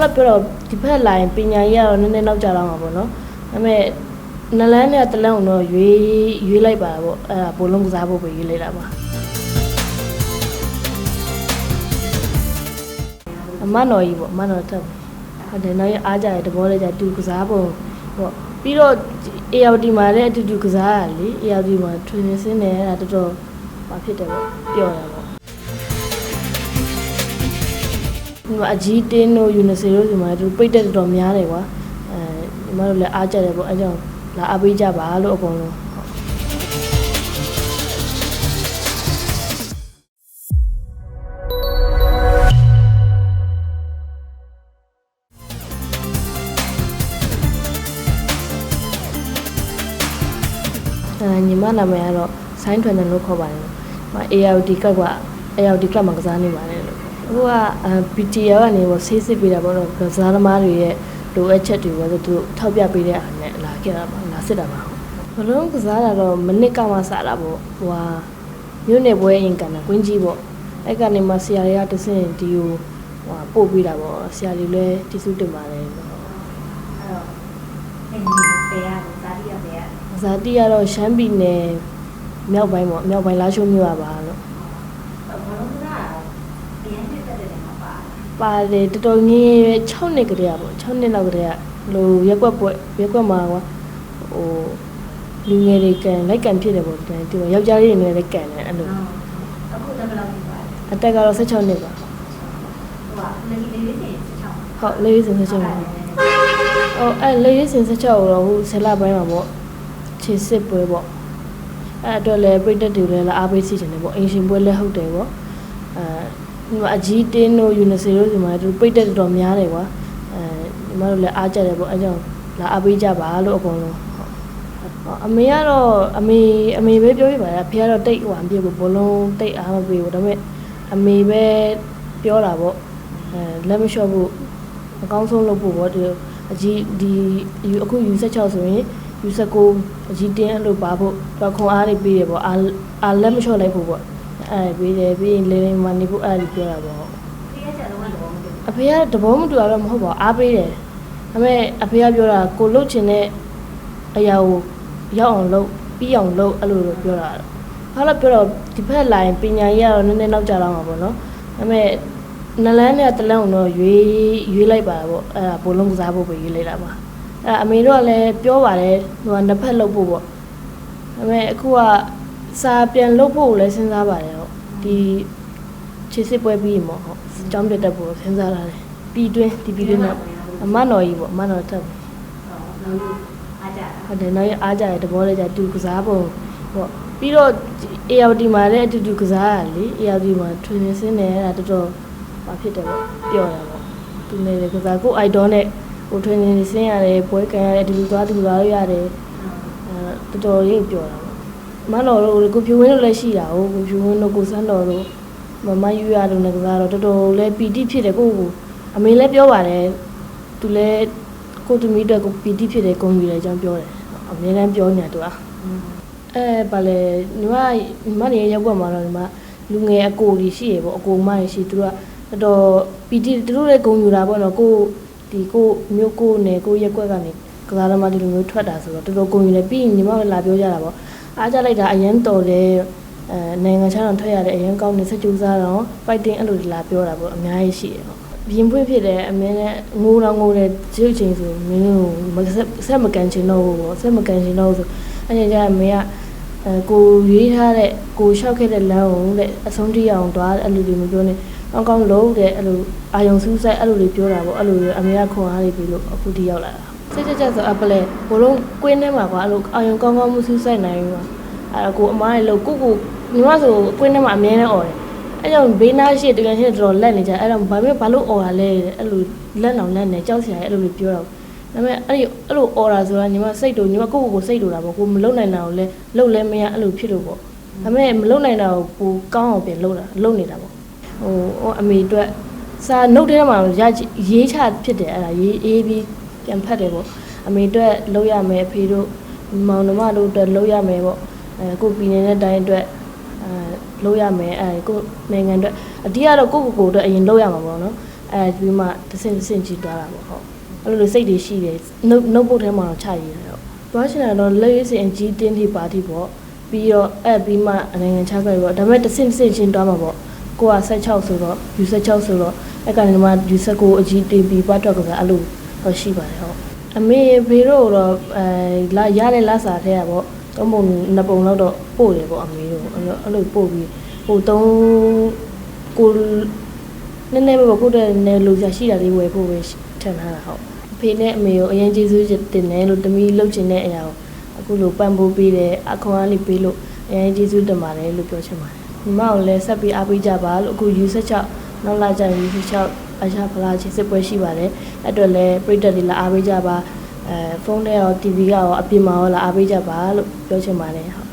လို့ပြောတော့ဒီဘက်လာရင်ပညာရေးကတော့နည်းနည်းနောက်ကျတော့မှာပေါ့နော်ဒါပေမဲ့နလန်းနဲ့တလန်းကိုတော့ရွေးရွေးလိုက်ပါပေါ့အဲ့ဒါဘလုံးကစားဖို့ပဲရွေးလိုက်တာပါအမနော်ကြီးပေါ့အမနော်ထက်ဟုတ်တယ်နောက်ရအားကြရတဘောလေးကြတူကစားပုံပေါ့ပြီးတော့ ARD မှာလည်းအတူတူကစားရလေ ARD မှာ training ဆင်းနေအဲ့ဒါတော်တော်ဘာဖြစ်တယ်ပေါ့ပျော့တယ်ပေါ့ အကြီးတင်းတို့ယူနီစီတို့ဒီမှာသူပိတ်တက်တော်တော်များတယ်ကွာအဲဒီမှာတို့လည်းအားကြတယ်ပေါ့အဲကြောင့်လာအားပေးကြပါလို့အကုန်လုံးဟုတ်အဲညီမနာမည်ကတော့ဆိုင်းထွန်တယ်လို့ခေါ်ပါတယ်။မ ARD ကက ARD ကမှာကစားနေပါတယ်လို့။ အခုက BTL ကနေပေါ့ဆေးစစ်ပေးတာပေါ့တော့ကစားသမားတွေရဲ့လိုအပ်ချက်တွေပေါ့သူတို့ထောက်ပြပေးတဲ့အားနဲ့လာခဲ့တာပါလာစစ်တာပါ။ဘလုံးကစားတာတော့မနစ်ကမှစတာပေါ့။ဟိုဟာမြို့နယ်ပွဲရင်ကန်တာကွင်းကြီးပေါ့။အဲ့ကနေမှဆရာတွေကတဆင့်ဒီကိုဟိုဟာပို့ပေးတာပေါ့။ဆရာတွေလည်းတည်စုတင်ပါတယ်ပေါ့။အဲ့တော့အင်းပေးရတယ်ဇာတိရပေးရတယ်ဇာတိကတော့ရှမ်းပြည်နယ်မြောက်ပိုင်းပေါ့မြောက်ပိုင်းလာရှိုးမြို့ပါပါလို့ ဘာလို့လဲအရင်ပြတ်တဲ့နေမှာပါ ပါတယ်တော်တော်ငယ်ရွယ်6နှစ်ကတည်းကပေါ့6နှစ်လောက်ကတည်းကလိုရက်ကွက်ပွဲရက်ကွက်မှာကွာဟိုလူငယ်တွေကန်လိုက်ကန်ဖြစ်တယ်ပေါ့ဒီဒီယောက်ျားလေးတွေလည်းလိုက်ကန်တယ်အဲ့လိုအခုတမလောက်ပြီပါအသက်ကတော့16နှစ်ပါဟိုကလည်းလေးလေးနေချောင်းဟုတ်လေးရေးစင်16ပါဟိုအဲ့လေးရေးစင်16ကိုတော့ဟိုဆယ်လပိုင်းမှာပေါ့ခြေစစ်ပွဲပေါ့အဲ့အတွက်လည်းပြိတက်တွေလည်းလာအားပေးစီတယ်ပေါ့အင်ရှင်ပွဲလည်းဟုတ်တယ်ပေါ့အဲဒီမှာ အကြီးတင်းတို့ယူနီစီတို့ဒီမှာသူပြိတက်တော်တော်များတယ်ကွာအဲဒီမှာတို့လည်းအားကြတယ်ပေါ့အဲကြောင့်လာအားပေးကြပါလို့အကုန်လုံးဟုတ်အမေကတော့အမေအမေပဲပြောပြပါလားဖေကတော့တိတ်ဟိုအပြည့်ကိုဘလုံးတိတ်အားမပေးဘူးဒါပေမဲ့အမေပဲပြောတာပေါ့အဲလက်မလျှော့ဖို့အကောင်းဆုံးလုပ်ဖို့ပေါ့ဒီအကြီးဒီယူအခုယူ16 ဆိုရင်ယူ19 အကြီးတင်းအဲ့လိုပါဖို့တော့ခွန်အားတွေပေးတယ်ပေါ့အာအာလက်မလျှော့လိုက်ဖို့ပေါ့ အဲ့ပေးတယ်ပြီးရင်လေးလေးမနေဖို့အဲ့ဒီပြောတာပေါ့ဒီရက်ချက်လုံးကတော့မသိဘူးအဖေကတဘောမတူတော့မဟုတ်ပါဘူးအားပေးတယ်ဒါပေမဲ့အဖေကပြောတာကိုလှုပ်ချင်တဲ့အရာကိုရောက်အောင်လုပ်ပြီးအောင်လုပ်အဲ့လိုလိုပြောတာဘာလို့ပြောတော့ဒီဘက်လာရင်ပညာရေးကတော့နည်းနည်းနောက်ကျတော့မှာပေါ့နော်ဒါပေမဲ့နလန်းနဲ့တလန်းကိုတော့ရွေးရွေးလိုက်ပါပေါ့အဲ့ဒါဘလုံးကစားဖို့ပဲရွေးလိုက်တာပါအဲ့အမေတို့ကလည်းပြောပါတယ်ဟိုကနှစ်ဖက်လုပ်ဖို့ပေါ့ဒါပေမဲ့အခုကစာပြန်လုပ်ဖို့လည်းစဉ်းစားပါတယ်ဟုတ် ဒီခြေစစ်ပွဲပြီးရင်ပေါ့ဟုတ်အကြောင်းပြတ်တက်ဖို့စဉ်းစားလာတယ်ပြီးတွင်းဒီပြီးတွင်းတော့အမနော်ကြီးပေါ့အမနော်ထက်ပေါ့ဟုတ်လို့အားကြတာဟုတ်တယ်နောက်ရအားကြရတဘောလေးကြတူကစားပုံပေါ့ပြီးတော့ ARD မှာလည်းအတူတူကစားရလေ ARD မှာ training ဆင်းနေအဲ့ဒါတော်တော်ဘာဖြစ်တယ်ပေါ့ပျော့တယ်ပေါ့သူနေတယ်ကစားကို idol နဲ့ဟို training ဆင်းရတယ်ပွဲကန်ရတယ်အတူတူသွားတူသွားလို့ရတယ်အဲတော်တော်လေးပျော့တာပေါ့ မနော်တို့ကိုဖြူဝင်းတို့လည်းရှိတာဟုတ်ကိုဖြူဝင်းတို့ကိုစန်းတော်တို့မမယူရလို့လည်းကစားတော့တော်တော်လည်းပီတိဖြစ်တယ်ကိုကိုအမေလည်းပြောပါတယ်သူလည်းကိုသူမီအတွက်ကိုပီတိဖြစ်တယ်ဂုဏ်ယူတယ်အကြောင်းပြောတယ်အမြဲတမ်းပြောနေတာသူကအဲဗာလေညီမညီမနေရောက်ကွက်မှာတော့ညီမလူငယ်အကိုကြီးရှိရပေါ့အကိုမကြီးရှိသူကတော်တော်ပီတိသူတို့လည်းဂုဏ်ယူတာပေါ့နော်ကိုဒီကိုမျိုးကိုနဲ့ကိုရက်ကွက်ကနေကစားသမားဒီလိုမျိုးထွက်တာဆိုတော့တော်တော်ဂုဏ်ယူတယ်ပြီးရင်ညီမလည်းလာပြောကြတာပေါ့ အားကြလိုက်တာအရန်တော်တယ်အဲနိုင်ငံခြားတော်ထွက်ရတဲ့အရင်ကောင်းနေစကြူစားတော့ fighting အဲ့လိုဒီလာပြောတာပေါ့အများကြီးရှိတယ်ပေါ့ရင်ဖွင့်ဖြစ်တယ်အမြဲတမ်းငိုတော့ငိုတယ်ကြွချင်းဆိုမင်းတို့မဆက်ဆက်မကန်ချင်တော့ဘူးပေါ့ဆက်မကန်ချင်တော့ဘူးဆိုအဲ့ဒီကျရင်မင်းကအဲကိုရွေးထားတဲ့ကိုလျှောက်ခဲ့တဲ့လမ်းကိုတဲ့အဆုံးထိအောင်တွားအဲ့လိုတွေမပြောနဲ့ကောင်းကောင်းလုံးတဲ့အဲ့လိုအာယုံစူးစိုက်အဲ့လိုတွေပြောတာပေါ့အဲ့လိုအမေကခွန်အားတွေပြီးလို့အခုဒီရောက်လာတာ ချက်ချက်ချက်ဆိုအပလဲဘိုးတို့ကွင်းထဲမှာကွာအဲ့လိုအောင်ရုံကောင်းကောင်းမှုဆူးဆိုင်နိုင်ရောအဲ့ဒါကိုအမားရဲ့လို့ကိုကိုညီမဆိုကွင်းထဲမှာအမြဲတမ်းអော်တယ်အဲ့ကြောင့်ဘေးနားရှိတကယ်ရှိတော်တော်လက်နေကြအဲ့တော့ဘာဖြစ်ဘာလို့អော်တာလဲအဲ့လိုလက်အောင်လက်နေကြောက်စရာအဲ့လိုပြောတော့ဒါပေမဲ့အဲ့ဒီအဲ့လို order ဆိုတာညီမစိတ်တူညီမကိုယ့်ကိုယ်ကိုစိတ်တူတာပေါ့ကိုမလုံနိုင်တာကိုလည်းလုံလဲမရအဲ့လိုဖြစ်လို့ပေါ့ဒါပေမဲ့မလုံနိုင်တာကိုကိုကောင်းအောင်ပြင်လုံတာလုံနေတာပေါ့ဟိုအမေအတွက်စာနှုတ်ထဲမှာရရေးချဖြစ်တယ်အဲ့ဒါရေးအေးပြီး ပြန်ဖတ်တယ်ပေါ့အမေအတွက်လုံရမယ်အဖေတို့မောင်နှမတို့အတွက်လုံရမယ်ပေါ့အဲကိုပြည်နေတဲ့တိုင်းအတွက်အဲလုပ်ရမယ်အဲကိုနိုင်ငံအတွက်အတိကတော့ကိုကိုကိုအတွက်အရင်လုပ်ရမှာပေါ့နော်အဲအဲဒီပြီးမှတစ်ဆင့်တစ်ဆင့်ကြည့်သွားတာပေါ့ဟုတ်အဲ့လိုစိတ်တွေရှိတယ်နှုတ်နှုတ်ပုတ်ထဲမှာတော့ချရည်တယ်ဟုတ်သွားချင်တာတော့လက်ရည်စင်အကြီးတင်းထိပါတိပေါ့ပြီးတော့အဲ့ပြီးမှနိုင်ငံခြားကြပေါ့ဒါပေမဲ့တစ်ဆင့်တစ်ဆင့်ချင်းသွားမှာပေါ့ကိုက16ဆိုတော့ယူ16ဆိုတော့အဲ့ကနေမှယူ19အကြီးတင်းပြီးပတ်တော့ကစားအဲ့လို တော့ရှိပါတယ်ဟုတ်အမေဖေတို့တော့အဲလာရတဲ့လစာထဲကပေါ့သုံးပုံနှစ်ပုံလောက်တော့ပို့တယ်ပေါ့အမေတို့အဲ့လိုအဲ့လိုပို့ပြီးဟိုသုံးကိုနည်းနည်းပဲပေါ့ကိုယ့်တဲ့နယ်လူစားရှိတာလေးဝယ်ဖို့ပဲထင်ထားတာဟုတ်အဖေနဲ့အမေကိုအရင်ကျေးဇူးတင်တယ်လို့တမီးလှုပ်ချင်တဲ့အရာကိုအခုလိုပံ့ပိုးပေးတယ်အခွန်အားလေးပေးလို့အရင်ကျေးဇူးတင်ပါတယ်လို့ပြောချင်ပါတယ်ညီမကိုလည်းဆက်ပြီးအားပေးကြပါလို့အခု U16 နောက်လာကြရင် U16 အရှာဖလားချင်းစစ်ပွဲရှိပါတယ်အဲ့အတွက်လည်းပြည်သက်တွေလာအားပေးကြပါအဲဖုန်းထဲရော TV ကရောအပြင်မှာရောလာအားပေးကြပါလို့ပြောချင်ပါတယ်ဟုတ်